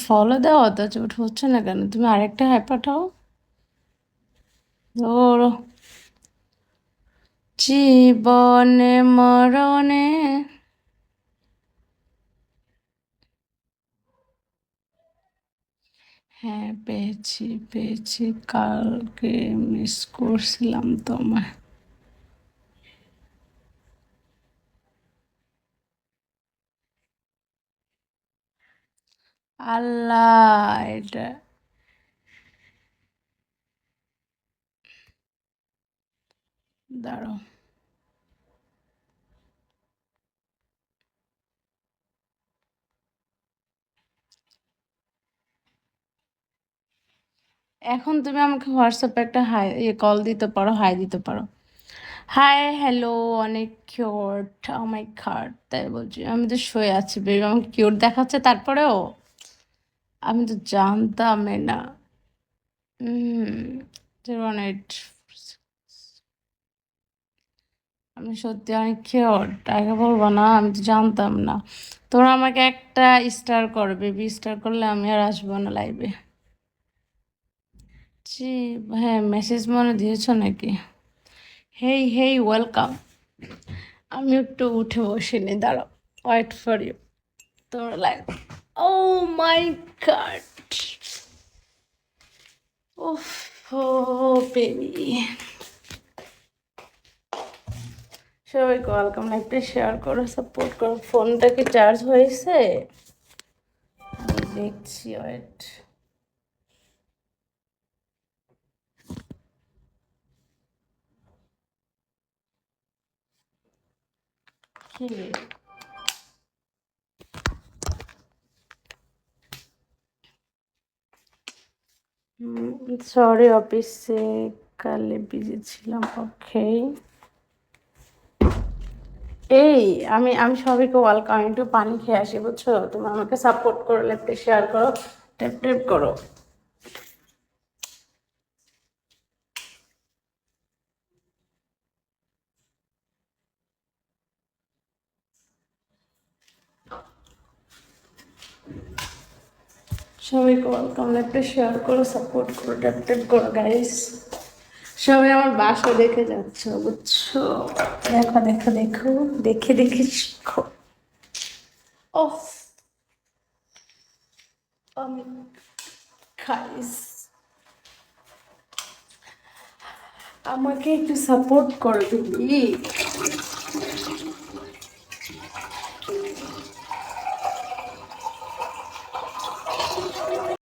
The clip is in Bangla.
ফলো দাও অথচ ওটা হচ্ছে না কেন? তুমি আরেকটা হ্যাঁ পাঠাও। ধরো। জীবনে, মরণে। হ্যাঁ পেয়েছি পেয়েছি। কালকে মিস করছিলাম তোমায়। আল্লাহ, এটা। দাঁড়াও। এখন তুমি আমাকে হোয়াটসঅ্যাপে একটা হাই ইয়ে কল দিতে পারো, হাই দিতে পারো। হাই, হ্যালো, অনেক কিউট। আমার খাট তাই বলছি। আমি তো শুয়ে আছি, বেবি আমাকে কিউট দেখাচ্ছে, তারপরেও? আমি তো জানতামই না। এইট আমি সত্যি অনেক কিউট আগে বলব না, আমি তো জানতাম না। তোরা আমাকে একটা স্টার করবে বি স্টার করলে আমি আর আসব না লাইভে জি হ্যাঁ মেসেজ মনে দিয়েছ নাকি? হেই হেই ওয়েলকাম আমি একটু উঠে বসিনি, দাঁড়াও ওয়েট ফর ইউ তোমরা লাইভ ও মাই গড উফ ও বেবি সবাইকে ওয়েলকাম লাইভটা শেয়ার করো সাপোর্ট করো। ফোনটা কি চার্জ হয়েছে? দেখছি ওয়েট কি? সরি অফিসে কালে বিজি ছিলাম ওকে এই, আমি আমি সবাইকে ওয়েলকাম একটু পানি খেয়ে আসি, বুঝছ? তুমি আমাকে সাপোর্ট করো লেপটে শেয়ার করো ট্যাপ ট্যাপ করো। সবাইকে ওয়েলকাম লেপটে শেয়ার করো সাপোর্ট করো ট্যাপ করো গাইস সবাই আমার বাসা দেখে যাচ্ছ, বুঝছ? দেখো দেখো দেখো, দেখে দেখে শিখো। ওফ। আমি আমাকে একটু সাপোর্ট করবি